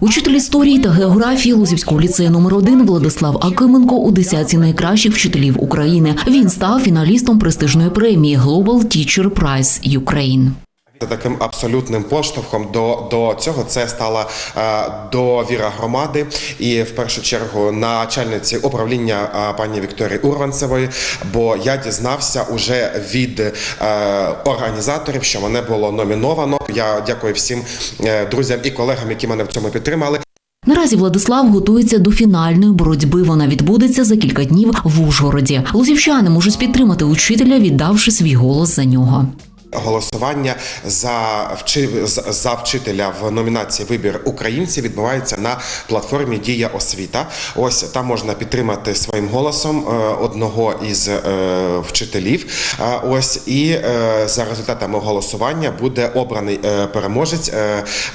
Учитель історії та географії Лузівського ліцею номер 1 Владислав Акименко у десятці найкращих вчителів України. Він став фіналістом престижної премії Global Teacher Prize Ukraine. Таким абсолютним поштовхом до, до цього це стала е, довіра громади і в першу чергу начальниці управління е, пані Вікторії Урванцевої. Бо я дізнався уже від е, організаторів, що мене було номіновано. Я дякую всім друзям і колегам, які мене в цьому підтримали. Наразі Владислав готується до фінальної боротьби. Вона відбудеться за кілька днів в Ужгороді. Лузівчани можуть підтримати учителя, віддавши свій голос за нього. Голосування за за- вчителя в номінації Вибір українців відбувається на платформі Дія освіта. Ось там можна підтримати своїм голосом е, одного із е, вчителів. Е, Ось і за результатами голосування буде обраний переможець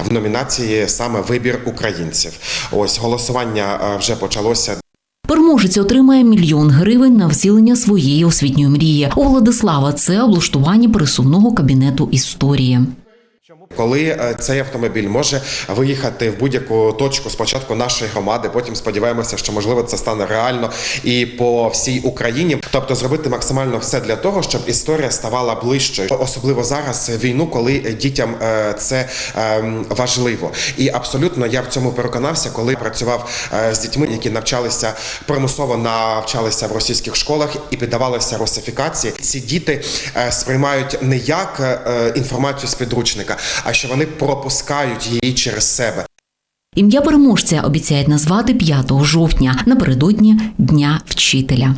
в номінації саме Вибір українців. Ось голосування вже почалося. Переможець отримає мільйон гривень на втілення своєї освітньої мрії. У Владислава це облаштування пересувного кабінету історії. Коли е, цей автомобіль може виїхати в будь-яку точку спочатку нашої громади, потім сподіваємося, що можливо це стане реально і по всій Україні. Тобто зробити максимально все для того, щоб історія ставала ближчою, особливо зараз війну, коли дітям е, це ем, важливо. І абсолютно я в цьому переконався, коли працював е, з дітьми, які навчалися примусово навчалися в російських школах і піддавалися русифікації. Ці діти е, сприймають не як е, інформацію з підручника, а що вони пропускають її через себе. Ім'я переможця обіцяють назвати 5 жовтня напередодні Дня вчителя.